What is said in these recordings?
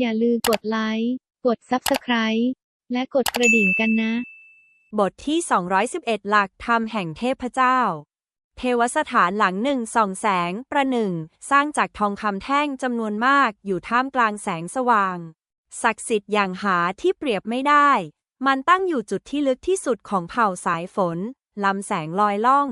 อย่าลืมกดไลค์ กด Subscribe และกดกระดิ่งกันนะ บทที่ 211 หลักธรรมแห่งเทพเจ้า เทวสถานหลังหนึ่งส่องแสงประหนึ่ง สร้างจากทองคำแท่งจำนวนมากอยู่ท่ามกลางแสงสว่าง ศักดิ์สิทธิ์อย่างหาที่เปรียบไม่ได้ มันตั้งอยู่จุดที่ลึกที่สุดของเผ่าสายฝนลำแสงลอยล่อง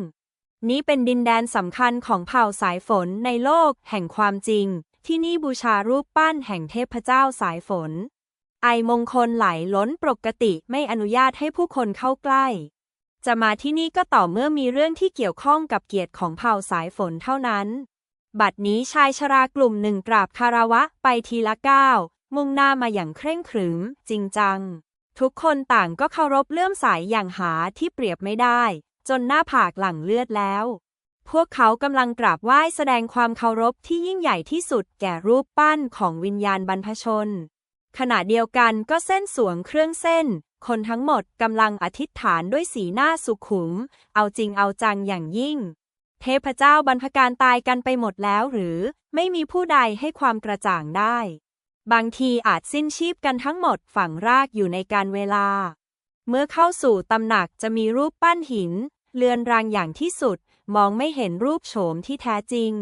นี้เป็นดินแดนสำคัญของเผ่าสายฝนในโลกแห่งความจริง ที่นี่บูชารูปปั้นแห่งเทพเจ้าสายฝน ไอมงคลไหลล้นปกติไม่อนุญาตให้ผู้คนเข้าใกล้ จะมาที่นี่ก็ต่อเมื่อมีเรื่องที่เกี่ยวข้องกับเกียรติของเผ่าสายฝนเท่านั้น บัดนี้ชายชรากลุ่มหนึ่งกราบคารวะไปทีละก้าว มุ่งหน้ามาอย่างเคร่งขรึม จริงจัง ทุกคนต่างก็เคารพเลื่อมใสอย่างหาที่เปรียบไม่ได้ จนหน้าผากหลั่งเลือดแล้ว พวกเขากำลังกราบไหว้แสดงความเคารพที่ยิ่งใหญ่ที่สุดแก่รูปปั้นของวิญญาณบรรพชน ขณะเดียวกันก็เส้นสวงเครื่องเส้น คนทั้งหมดกำลังอธิษฐานด้วยสีหน้าสุขุม เอาจริงเอาจังอย่างยิ่ง เทพเจ้าบรรพการตายกันไปหมดแล้วหรือ ไม่มีผู้ใดให้ความกระจ่างได้ บางทีอาจสิ้นชีพกันทั้งหมดฝังรากอยู่ในการเวลา เมื่อเข้าสู่ตำหนักจะมีรูปปั้นหิน เลือนรางอย่างที่สุด มองไม่เห็นรูปโฉมที่แท้จริง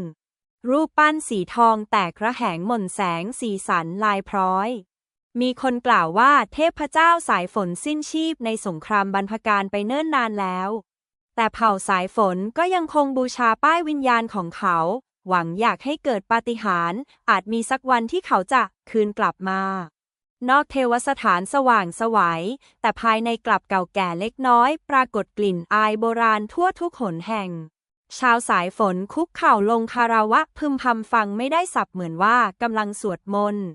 รูปปั้นสีทองแตกระแหงหม่นแสงสีสันลายพร้อย มีคนกล่าวว่าเทพเจ้าสายฝนสิ้นชีพในสงครามบรรพการไปเนิ่นนานแล้ว แต่เผ่าสายฝนก็ยังคงบูชาป้ายวิญญาณของเขา หวังอยากให้เกิดปาฏิหาริย์อาจมีสักวันที่เขาจะคืนกลับมา นอกเทวสถานสว่างสวัย แต่ภายในกลับเก่าแก่เล็กน้อย ปรากฏกลิ่นอายโบราณทั่วทุกหนแห่ง ชาวสายฝนคุกเข่าลงคาราวะพึมพำฟังไม่ได้สับเหมือนว่ากำลังสวดมนต์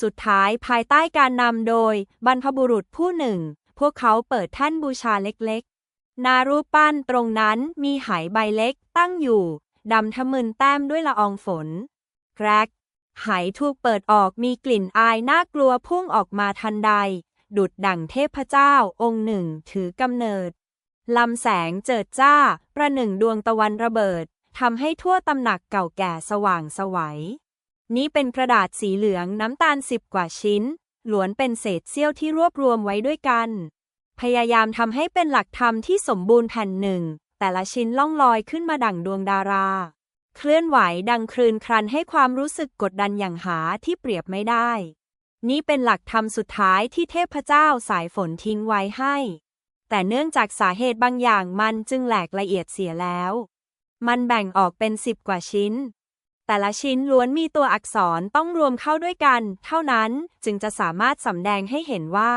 สุดท้ายภายใต้การนำโดย บรรพบุรุษผู้หนึ่ง พวกเขาเปิดแท่นบูชาเล็กๆ นารูปปั้นตรงนั้นมีไหใบเล็กตั้งอยู่ดำทะมึนแต้มด้วยละอองฝน แกรก ไหถูกเปิดออกมีกลิ่นอายน่ากลัวพุ่งออกมาทันใด ดุดดั่งเทพเจ้าองค์หนึ่งถือกำเนิด ลำแสงเจิดจ้า ประหนึ่งดวงตะวันระเบิดทำให้ทั่วตำหนักเก่าแก่สว่างสวัย นี้เป็นกระดาษสีเหลืองน้ำตาลสิบกว่าชิ้น ล้วนเป็นเศษเสี้ยวที่รวบรวมไว้ด้วยกัน พยายามทำให้เป็นหลักธรรมที่สมบูรณ์แผ่นหนึ่ง แต่ละชิ้นล่องลอยขึ้นมาดั่งดวงดารา เคลื่อนไหวดังคลืนครันให้ความรู้สึกกดดันอย่างหาที่เปรียบไม่ได้ นี่เป็นหลักธรรมสุดท้ายที่เทพเจ้าสายฝนทิ้งไว้ให้ แต่เนื่องจากสาเหตุบางอย่างมันจึงแหลกละเอียดเสียแล้ว มันแบ่งออกเป็นสิบกว่าชิ้น แต่ละชิ้นล้วนมีตัวอักษรต้องรวมเข้าด้วยกัน เท่านั้นจึงจะสามารถสำแดงให้เห็นว่า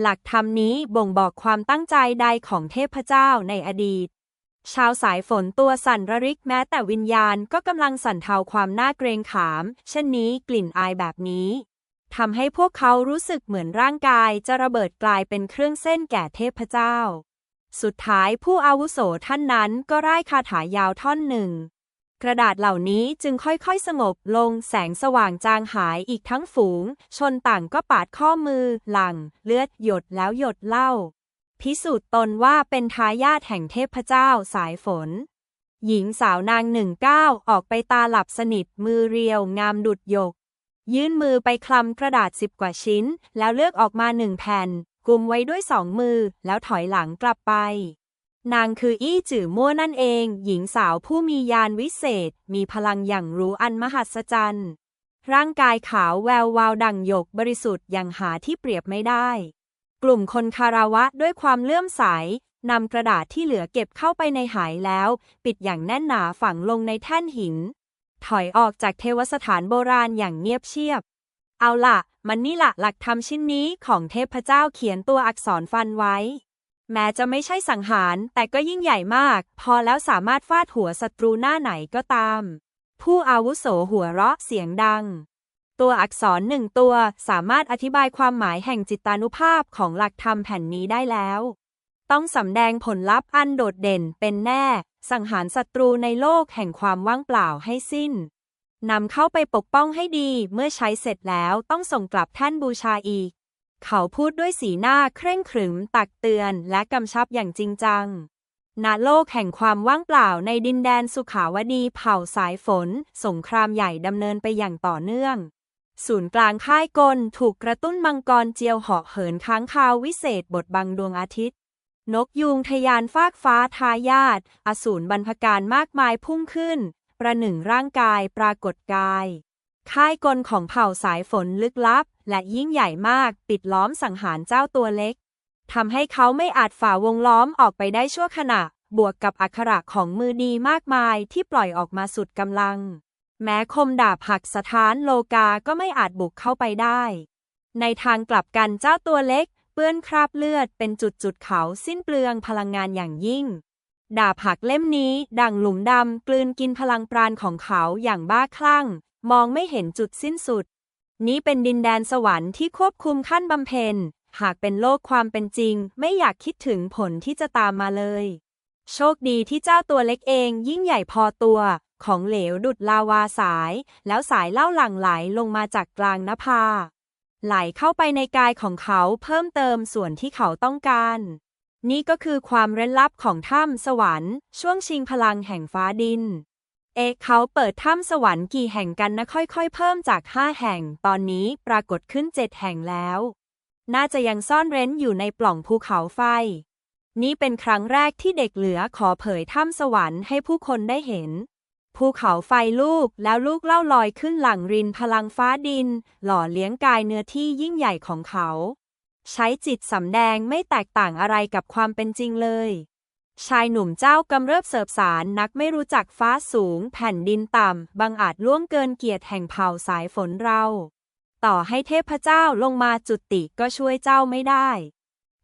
หลักธรรมนี้บ่งบอกความตั้งใจใดของเทพเจ้าในอดีต ชาวสายฝนตัวสั่นระริกแม้แต่วิญญาณก็กำลังสั่นเทาความน่าเกรงขาม เช่นนี้กลิ่นอายแบบนี้ทำให้พวกเขารู้สึกเหมือนร่างกายจะระเบิดกลายเป็นเครื่องเส้นแก่เทพเจ้า สุดท้ายผู้อาวุโสท่านนั้นก็ร่ายคาถายาวท่อนหนึ่ง กระดาษเหล่านี้จึงค่อยๆสงบลงแสงสว่างจางหายอีกทั้งฝูง ชนต่างก็ปาดข้อมือ หลัง เลือดหยดแล้วหยดเล่า พิสูจน์ตนว่าเป็นทายาทแห่งเทพเจ้าสายฝน หญิงสาวนางหนึ่งก้าวออกไปตาหลับสนิทมือเรียวงามดุดหยก ยื่นมือไปคลำกระดาษสิบกว่าชิ้น แล้วเลือกออกมาหนึ่งแผ่นกุมไว้ด้วยสองมือแล้วถอยหลังกลับไป นางคืออี้จื่อมั่วนั่นเอง หญิงสาวผู้มียานวิเศษ มีพลังอย่างรู้อันมหัศจรรย์ร่างกายขาวแวววาวดังหยกบริสุทธิ์อย่างหาที่เปรียบไม่ได้ กลุ่มคนคาราวะด้วยความเลื่อมใสนำกระดาษที่เหลือเก็บเข้าไปในหายแล้ว ปิดอย่างแน่นหนาฝังลงในแท่นหิน ถอยออกจากเทวสถานโบราณอย่างเงียบเชียบ เอาล่ะ มันนี่ละหลักธรรมชิ้นนี้ของเทพเจ้าเขียนตัวอักษรฟันไว้ แม้จะไม่ใช่สังหาร แต่ก็ยิ่งใหญ่มาก พอแล้วสามารถฟาดหัวศัตรูหน้าไหนก็ตาม ผู้อาวุโสหัวเราะเสียงดัง ตัวอักษรหนึ่งตัวสามารถอธิบายความหมายแห่งจิตานุภาพของหลักธรรมแผ่นนี้ได้แล้ว ต้องสำแดงผลลัพธ์อันโดดเด่นเป็นแน่ สังหารศัตรูในโลกแห่งความว่างเปล่าให้สิ้นนำเข้าไปปกป้องให้ดีเมื่อใช้เสร็จแล้วต้องส่งกลับแท่นบูชาอีก เขาพูดด้วยสีหน้าเคร่งขรึม ตักเตือนและกำชับอย่างจริงจังณโลกแห่งความว่างเปล่าในดินแดนสุขาวดีเผ่าสายฝน สงครามใหญ่ดำเนินไปอย่างต่อเนื่อง ศูนย์กลางค่ายกลถูกกระตุ้นมังกรเจียวเหาะเหินค้างคาววิเศษบทบังดวงอาทิตย์ นกยูงทะยานฟากฟ้าทายาทอสูรบรรพการมากมายพุ่งขึ้น ประหนึ่งร่างกายปรากฏกาย ค่ายกลของเผ่าสายฝนลึกลับ และยิ่งใหญ่มากปิดล้อมสังหารเจ้าตัวเล็กทำให้เขาไม่อาจฝ่าวงล้อมออกไปได้ชั่วขณะ บวกกับอักขระของมือดีมากมายที่ปล่อยออกมาสุดกำลัง แม้คมดาบหักสถานโลกาก็ไม่อาจบุกเข้าไปได้ ในทางกลับกันเจ้าตัวเล็ก เปื้อนคราบเลือดเป็นจุดๆเขาสิ้นเปลืองพลังงานอย่างยิ่ง ดาบหักเล่มนี้ดั่งหลุมดำกลืนกินพลังปราณของเขาอย่างบ้าคลั่ง มองไม่เห็นจุดสิ้นสุด นี้เป็นดินแดนสวรรค์ที่ควบคุมขั้นบำเพ็ญ หากเป็นโลกความเป็นจริง ไม่อยากคิดถึงผลที่จะตามมาเลย โชคดีที่เจ้าตัวเล็กเองยิ่งใหญ่พอตัว ของเหลวดุดลาวาสาย แล้วสายเล่าหลั่งไหลลงมาจากกลางนภา ไหลเข้าไปในกายของเขาเพิ่มเติมส่วนที่เขาต้องการ นี่ก็คือความเร้นลับของถ้ำสวรรค์ ช่วงชิงพลังแห่งฟ้าดิน เอกเขาเปิดถ้ำสวรรค์กี่แห่งกันนะค่อยๆ เพิ่มจากห้าแห่ง ตอนนี้ปรากฏขึ้นเจ็ดแห่งแล้ว น่าจะยังซ่อนเร้นอยู่ในปล่องภูเขาไฟนี่เป็นครั้งแรกที่เด็กเหลือขอเผยถ้ำสวรรค์ให้ผู้คนได้เห็น ภูเขาไฟลูกแล้วลูกเล่าลอยขึ้นหลังรินพลังฟ้าดิน หล่อเลี้ยงกายเนื้อที่ยิ่งใหญ่ของเขา ใช้จิตสำแดงไม่แตกต่างอะไรกับความเป็นจริงเลย ชายหนุ่มเจ้ากำเริบเสิบสารนักไม่รู้จักฟ้าสูง แผ่นดินต่ำบังอาจล่วงเกินเกียรติแห่งเผ่าสายฝนเรา ต่อให้เทพเจ้าลงมาจุติก็ช่วยเจ้าไม่ได้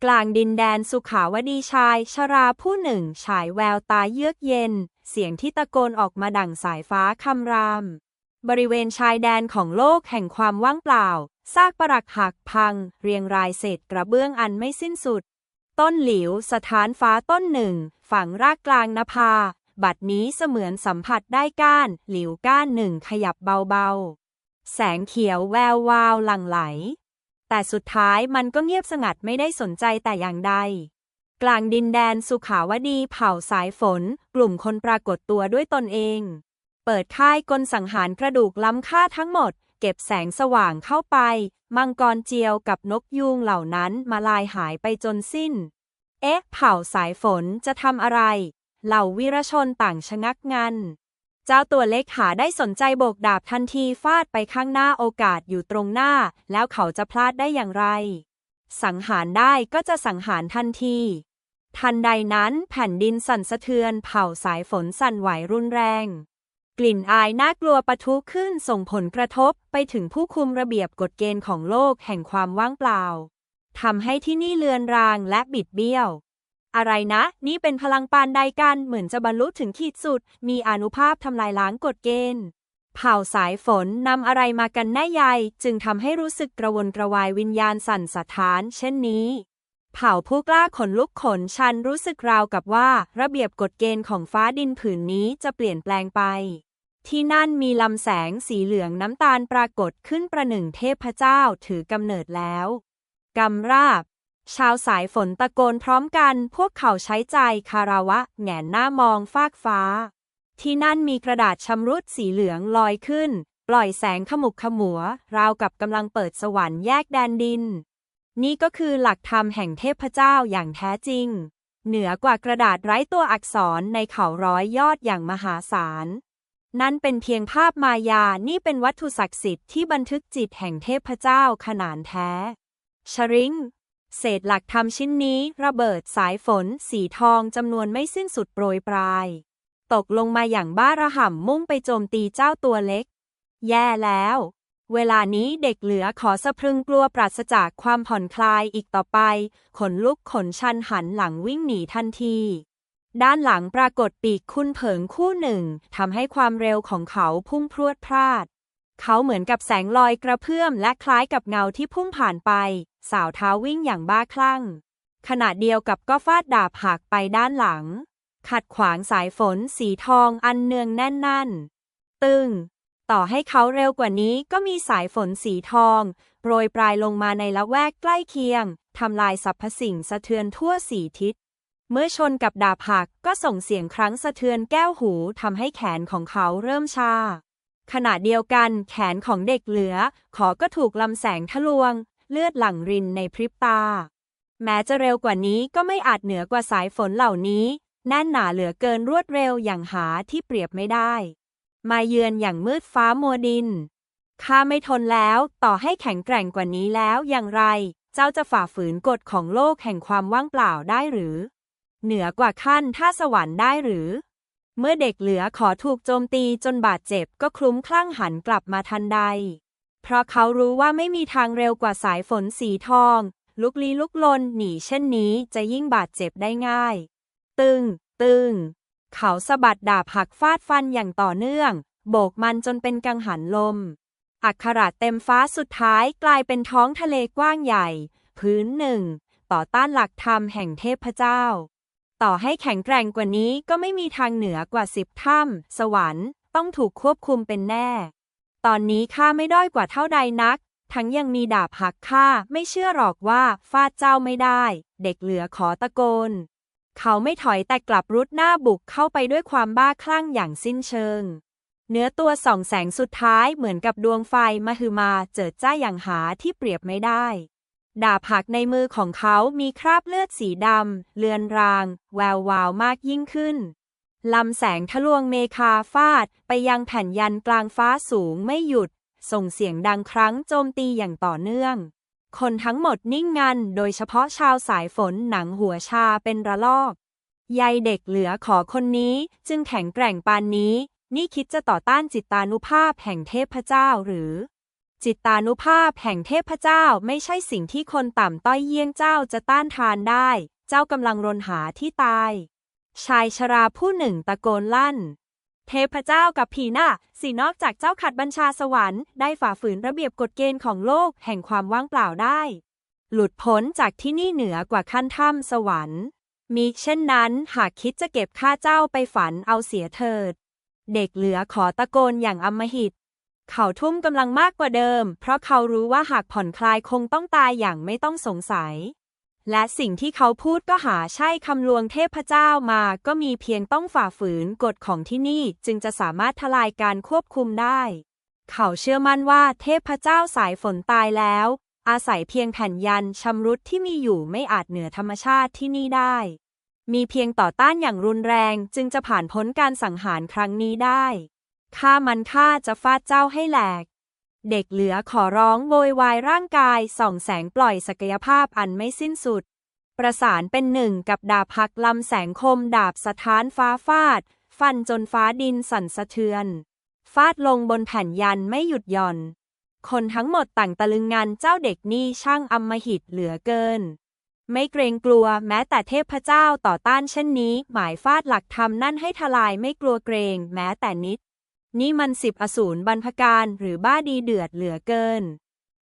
กลางดินแดนสุขาวดีชาย ชราผู้หนึ่ง ฉายแววตาเยือกเย็น เสียงที่ตะโกนออกมาดั่งสายฟ้าคำราม บริเวณชายแดนของโลกแห่งความว่างเปล่า ซากปรักหักพัง เรียงรายเศษกระเบื้องอันไม่สิ้นสุด ต้นหลิวสถานฟ้าต้นหนึ่ง ฝังรากกลางนภา บัดนี้เสมือนสัมผัสได้ก้าน หลิวก้านหนึ่งขยับเบาๆ แสงเขียวแวววาวหลั่งไหล แต่สุดท้ายมันก็เงียบสงัดไม่ได้สนใจแต่อย่างใด กลางดินแดนสุขาวดีเผ่าสายฝน กลุ่มคนปรากฏตัวด้วยตนเอง เปิดค่ายกลสังหารกระดูกล้ำค่าทั้งหมด เก็บแสงสว่างเข้าไป มังกรเจียวกับนกยูงเหล่านั้นมาลายหายไปจนสิ้น เอ๊ะ เผ่าสายฝนจะทำอะไร เหล่าวีรชนต่างชะงักงัน เจ้าตัวเล็กหาได้สนใจโบกดาบทันทีฟาดไปข้างหน้าโอกาสอยู่ตรงหน้า แล้วเขาจะพลาดได้อย่างไร สังหารได้ก็จะสังหารทันที ทันใดนั้นแผ่นดินสั่นสะเทือนเผ่าสายฝนสั่นไหวรุนแรง กลิ่นอายน่ากลัวปะทุขึ้นส่งผลกระทบไปถึงผู้คุมระเบียบกฎเกณฑ์ของโลกแห่งความว่างเปล่าทำให้ที่นี่เลือนรางและบิดเบี้ยว อะไรนะ นี่เป็นพลังปานใดกันเหมือนจะบรรลุถึงขีดสุด มีอนุภาพทำลายล้างกฎเกณฑ์เผ่าสายฝนนำอะไรมากันแน่ใยจึงทำให้รู้สึกกระวนกระวายวิญญาณสั่นสะท้าน เช่นนี้ เผ่าผู้กล้าขนลุกขนชันรู้สึกราวกับว่า ระเบียบกฎเกณฑ์ของฟ้าดินผืนนี้จะเปลี่ยนแปลงไป ที่นั่นมีลำแสงสีเหลืองน้ำตาลปรากฏขึ้นประหนึ่งเทพเจ้าถือกำเนิดแล้วกำราบ ชาวสายฝนตะโกนพร้อมกัน พวกเขาใช้ใจคาราวะแหงนหน้ามองฟากฟ้า ที่นั่นมีกระดาษชำรุดสีเหลืองลอยขึ้น ปล่อยแสงขมุกขมัว ราวกับกำลังเปิดสวรรค์แยกแดนดิน นี่ก็คือหลักธรรมแห่งเทพเจ้าอย่างแท้จริง เหนือกว่ากระดาษไร้ตัวอักษรในเขาร้อยยอดอย่างมหาศาล นั่นเป็นเพียงภาพมายา นี่เป็นวัตถุศักดิ์สิทธิ์ที่บันทึกจิตแห่งเทพเจ้าขนานแท้ ชริง เศษหลักธรรมชิ้นนี้ระเบิดสายฝน สีทองจำนวนไม่สิ้นสุดโปรยปลาย ตกลงมาอย่างบ้าระห่ำมุ่งไปโจมตีเจ้าตัวเล็ก แย่แล้ว เวลานี้เด็กเหลือขอสะพรึงกลัวปราศจากความผ่อนคลายอีกต่อไป ขนลุกขนชันหันหลังวิ่งหนีทันที ด้านหลังปรากฏปีกคุณเผิงคู่หนึ่งทำให้ความเร็วของเขาพุ่งพรวดพลาด เขาเหมือนกับแสงลอยกระเพื่อมและคล้ายกับเงาที่พุ่งผ่านไป สาวเท้าวิ่งอย่างบ้าคลั่ง ขณะเดียวกับก็ฟาดดาบหักไปด้านหลัง ขัดขวางสายฝนสีทองอันเนืองแน่นนั่น ตึง ต่อให้เขาเร็วกว่านี้ก็มีสายฝนสีทอง โปรยปลายลงมาในละแวกใกล้เคียง ทำลายสรรพสิ่งสะเทือนทั่วสี่ทิศ เมื่อชนกับดาบหักก็ส่งเสียงครั้งสะเทือนแก้วหูทำให้แขนของเขาเริ่มชา ขณะเดียวกันแขนของเด็กเหลือ ขอก็ถูกลำแสงทะลวง เลือดหลั่งรินในพริบตา แม้จะเร็วกว่านี้ก็ไม่อาจเหนือกว่าสายฝนเหล่านี้แน่นหนาเหลือเกินรวดเร็วอย่างหาที่เปรียบไม่ได้ มาเยือนอย่างมืดฟ้ามัวดิน ข้าไม่ทนแล้ว ต่อให้แข็งแกร่งกว่านี้แล้วอย่างไร เจ้าจะฝ่าฝืนกฎของโลกแห่งความว่างเปล่าได้หรือ เหนือกว่าขั้นท่าสวรรค์ได้หรือ เมื่อเด็กเหลือขอถูกโจมตีจนบาดเจ็บก็คลุ้มคลั่งหันกลับมาทันใด เพราะเขารู้ว่าไม่มีทางเร็วกว่าสายฝนสีทอง ลุกลี้ลุกลนหนีเช่นนี้จะยิ่งบาดเจ็บได้ง่าย ตึง ตึง เขาสะบัดดาบหักฟาดฟันอย่างต่อเนื่อง โบกมันจนเป็นกังหันลม อักขระเต็มฟ้าสุดท้ายกลายเป็นท้องทะเลกว้างใหญ่ พื้นหนึ่ง ต่อต้านหลักธรรมแห่งเทพเจ้า ต่อให้แข็งแกร่งกว่านี้ก็ไม่มีทางเหนือกว่าสิบถ้ำสวรรค์ต้องถูกควบคุมเป็นแน่ ตอนนี้ข้าไม่ด้อยกว่าเท่าใดนัก ทั้งยังมีดาบหักข้าไม่เชื่อหรอกว่าฟาดเจ้าไม่ได้ เด็กเหลือขอตะโกน เขาไม่ถอยแต่กลับรุดหน้าบุกเข้าไปด้วยความบ้าคลั่งอย่างสิ้นเชิง เนื้อตัวส่องแสงสุดท้ายเหมือนกับดวงไฟมหึมาเจิดจ้าอย่างหาที่เปรียบไม่ได้ ดาบหักในมือของเขามีคราบเลือดสีดำ เลือนราง แวววาวมากยิ่งขึ้น ลำแสงทะลวงเมคาฟาด ไปยังแผ่นยันกลางฟ้าสูงไม่หยุด ส่งเสียงดังครั้งโจมตีอย่างต่อเนื่อง คนทั้งหมดนิ่งงัน โดยเฉพาะชาวสายฝนหนังหัวชาเป็นระลอก ยายเด็กเหลือขอคนนี้จึงแข็งแกร่งปานนี้ นี่คิดจะต่อต้านจิตตานุภาพแห่งเทพเจ้าหรือ จิตตานุภาพแห่งเทพเจ้าไม่ใช่สิ่งที่คนต่ำต้อยเยี่ยงเจ้าจะต้านทานได้ เจ้ากำลังรนหาที่ตาย ชายชราผู้หนึ่งตะโกนลั่น เทพเจ้ากับผีน่ะสินอกจากเจ้าขัดบัญชาสวรรค์ได้ฝ่าฝืนระเบียบกฎเกณฑ์ของโลกแห่งความว่างเปล่าได้ หลุดพ้นจากที่นี่เหนือกว่าขั้นถ้ำสวรรค์มีเช่นนั้นหากคิดจะเก็บข้าเจ้าไปฝันเอาเสียเถิด เด็กเหลือขอตะโกนอย่างอำมหิต เขาทุ่มกำลังมากกว่าเดิม เพราะเขารู้ว่าหากผ่อนคลายคงต้องตายอย่างไม่ต้องสงสัย และสิ่งที่เขาพูดก็หาใช่คำลวงเทพเจ้ามา ก็มีเพียงต้องฝ่าฝืนกฎของที่นี่จึงจะสามารถทลายการควบคุมได้ เขาเชื่อมั่นว่าเทพเจ้าสายฝนตายแล้ว อาศัยเพียงแผ่นยันชำรุดที่มีอยู่ไม่อาจเหนือธรรมชาติที่นี่ได้ มีเพียงต่อต้านอย่างรุนแรงจึงจะผ่านพ้นการสังหารครั้งนี้ได้ ข้ามันข้าจะฟาดเจ้าให้แหลก เด็กเหลือขอร้องโวยวายร่างกายส่องแสงปล่อยศักยภาพอันไม่สิ้นสุด ประสานเป็นหนึ่งกับดาบหักลำแสงคมดาบสถานฟ้าฟาด ฟันจนฟ้าดินสั่นสะเทือน ฟาดลงบนแผ่นยันไม่หยุดหย่อน คนทั้งหมดต่างตะลึงงานเจ้าเด็กนี่ช่างอำมหิตเหลือเกิน ไม่เกรงกลัวแม้แต่เทพเจ้าต่อต้านเช่นนี้ หมายฟาดหลักธรรมนั่นให้ทลายไม่กลัวเกรงแม้แต่นิด นี่มันสิบอสูรบรรพการหรือบ้าดีเดือดเหลือเกิน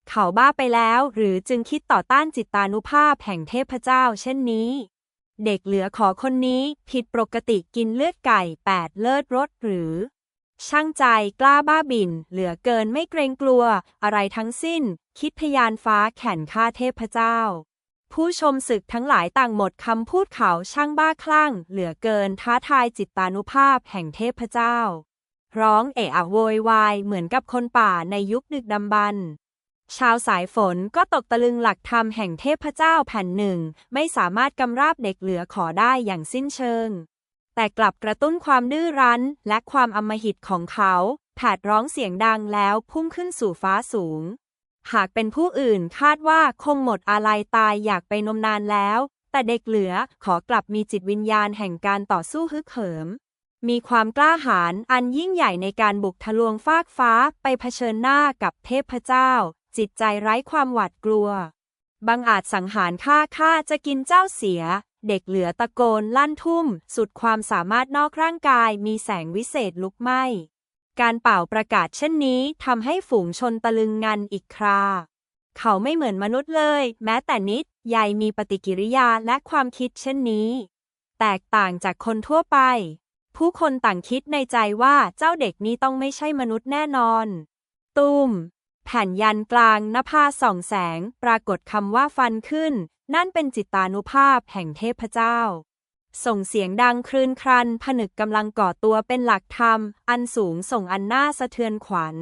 เขาบ้าไปแล้วหรือจึงคิดต่อต้านจิตตานุภาพแห่งเทพเจ้าเช่นนี้ เด็กเหลือขอคนนี้ผิดปกติกินเลือดไก่แปดเลิศรสหรือ ช่างใจกล้าบ้าบิน เหลือเกินไม่เกรงกลัว อะไรทั้งสิ้น คิดพยานฟ้าแข่นฆ่าเทพเจ้าผู้ชมศึกทั้งหลายต่างหมดคำพูดเขาช่างบ้าคลั่ง เหลือเกินท้าทายจิตตานุภาพแห่งเทพเจ้า ร้องเอะอะโวยวายเหมือนกับคนป่าในยุคดึกดำบรรพ์ชาวสายฝนก็ตกตะลึงหลักธรรมแห่งเทพเจ้าแผ่นหนึ่ง ไม่สามารถกำราบเด็กเหลือขอได้อย่างสิ้นเชิง แต่กลับกระตุ้นความดื้อรั้นและความอำมหิตของเขาแผดร้องเสียงดังแล้วพุ่งขึ้นสู่ฟ้าสูง หากเป็นผู้อื่นคาดว่าคงหมดอาลัยตายอยากไปนมนานแล้ว แต่เด็กเหลือขอกลับมีจิตวิญญาณแห่งการต่อสู้ฮึกเหิม มีความกล้าหาญอันยิ่งใหญ่ในการบุกทะลวงฟากฟ้าไปเผชิญหน้ากับเทพเจ้า จิตใจไร้ความหวาดกลัวบังอาจสังหารข้าข้าจะกินเจ้าเสีย เด็กเหลือตะโกนลั่นทุ่ม สุดความสามารถนอกร่างกายมีแสงวิเศษลุกไหม้การเป่าประกาศเช่นนี้ทำให้ฝูงชนตะลึงงันอีกครา เขาไม่เหมือนมนุษย์เลย แม้แต่นิดใหญ่มีปฏิกิริยาและความคิดเช่นนี้ แตกต่างจากคนทั่วไป ผู้คนต่างคิดในใจว่าเจ้าเด็กนี้ต้องไม่ใช่มนุษย์แน่นอน ตุ้มแผ่นยันกลางนภาส่องแสง ปรากฏคำว่าฟันขึ้น นั่นเป็นจิตตานุภาพแห่งเทพเจ้า ส่งเสียงดังครืนครัน ผนึกกำลังก่อตัวเป็นหลักธรรม อันสูงส่งอันน่าสะเทือนขวัญ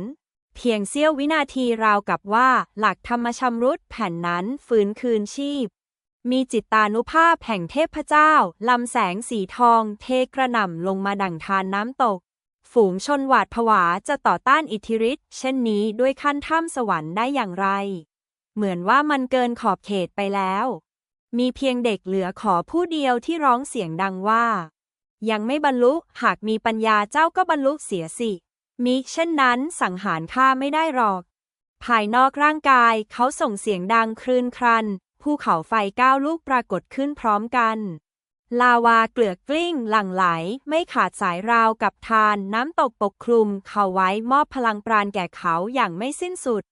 เพียงเสี้ยววินาทีราวกับว่า หลักธรรมชำรุดแผ่นนั้นฟื้นคืนชีพ มีจิตตานุภาพแห่งเทพเจ้า ลำแสงสีทอง เทกระหน่ำลงมาดั่งทานน้ำตก ฝูงชนหวาดผวาจะต่อต้านอิทธิฤทธิ์เช่นนี้ด้วยขั้นถ้ำสวรรค์ได้อย่างไร เหมือนว่ามันเกินขอบเขตไปแล้ว มีเพียงเด็กเหลือขอผู้เดียวที่ร้องเสียงดังว่า ยังไม่บรรลุหากมีปัญญาเจ้าก็บรรลุเสียสิมิเช่นนั้นสังหารข้าไม่ได้หรอก ภายนอกร่างกายเขาส่งเสียงดังคลื่นครัน ภูเขาไฟก้าลูกปรากฏขึ้นพร้อมกัน ลาวาเกลือกกลิ้งหลั่งไหล ไม่ขาดสายราวกับทานน้ำตกปกคลุมเขาไว้มอบพลังปราณแก่เขาอย่างไม่สิ้นสุด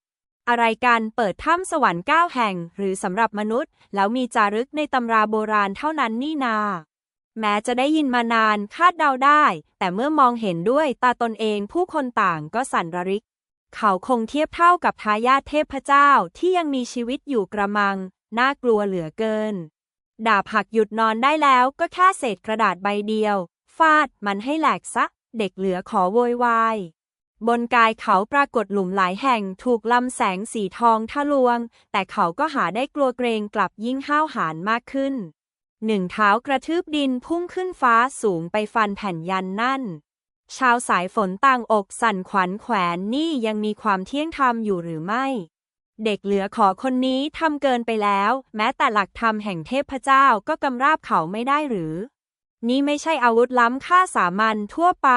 อะไรกันเปิดถ้ำสวรรค์เก้าแห่ง หรือสำหรับมนุษย์ แล้วมีจารึกในตำราโบราณเท่านั้นนี่นา แม้จะได้ยินมานานคาดเดาได้ แต่เมื่อมองเห็นด้วยตาตนเองผู้คนต่างก็สั่นระริกเขาคงเทียบเท่ากับทายาทเทพเจ้าที่ยังมีชีวิตอยู่กระมัง น่ากลัวเหลือเกิน ดาบหักหยุดนอนได้แล้วก็แค่เศษกระดาษใบเดียว ฟาดมันให้แหลกซะ เด็กเหลือขอโวยวาย บนกายเขาปรากฏหลุมหลายแห่งถูกลำแสงสีทองทะลวง แต่เขาก็หาได้กลัวเกรงกลับยิ่งห้าวหาญมากขึ้น หนึ่งเท้ากระทืบดินพุ่งขึ้นฟ้าสูงไปฟันแผ่นยันนั่นชาวสายฝนต่างอกสั่นขวัญแขวนนี่ยังมีความเที่ยงธรรมอยู่หรือไม่ เด็กเหลือขอคนนี้ทำเกินไปแล้ว แม้แต่หลักธรรมแห่งเทพเจ้าก็กำราบเขาไม่ได้หรือ นี่ไม่ใช่อาวุธล้ำค่าสามัญทั่วไป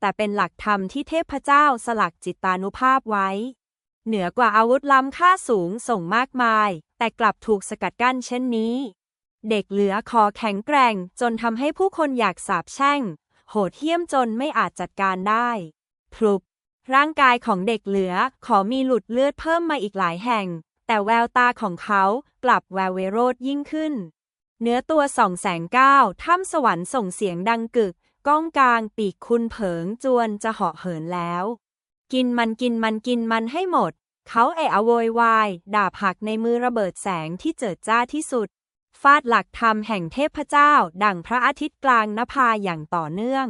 แต่เป็นหลักธรรมที่เทพเจ้าสลักจิตานุภาพไว้ เหนือกว่าอาวุธล้ำค่าสูงส่งมากมาย แต่กลับถูกสกัดกั้นเช่นนี้ เด็กเหลือคอแข็งแกร่ง จนทำให้ผู้คนอยากสาบแช่ง โหดเหี้ยมจนไม่อาจจัดการได้พลุบ ร่างกายของเด็กเหลือขอมีหลุดเลือดเพิ่มมาอีกหลายแห่ง แต่แววตาของเขากลับแววเวโรดยิ่งขึ้น เนื้อตัวส่องแสงก้าวถ้ำสวรรค์ส่งเสียงดังกึก ก้องกลางปีกคุณเผิงจวนจะเหาะเหินแล้ว กินมันกินมันกินมันให้หมด เขาเอะอโวยวายดาบหักในมือระเบิดแสงที่เจิดจ้าที่สุด ฟาดหลักธรรมแห่งเทพเจ้า ดั่งพระอาทิตย์กลางนภาอย่างต่อเนื่อง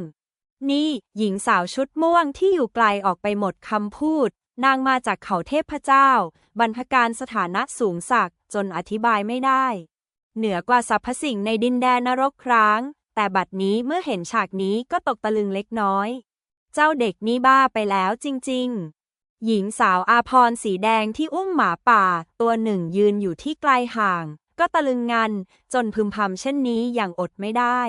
นี่ หญิงสาวชุดม่วงที่อยู่ไกลออกไปหมดคำพูด นางมาจากเขาเทพเจ้า บรรพการสถานะสูงสักจนอธิบายไม่ได้ เหนือกว่าสรรพสิ่งในดินแดนนรกคร้าง แต่บัดนี้เมื่อเห็นฉากนี้ก็ตกตะลึงเล็กน้อย เจ้าเด็กนี่บ้าไปแล้วจริง ๆ หญิงสาวอาพรสีแดงที่อุ้มหมาป่า ตัวหนึ่งยืนอยู่ที่ไกลห่าง ก็ตะลึงงัน จนพึมพำเช่นนี้อย่างอดไม่ได้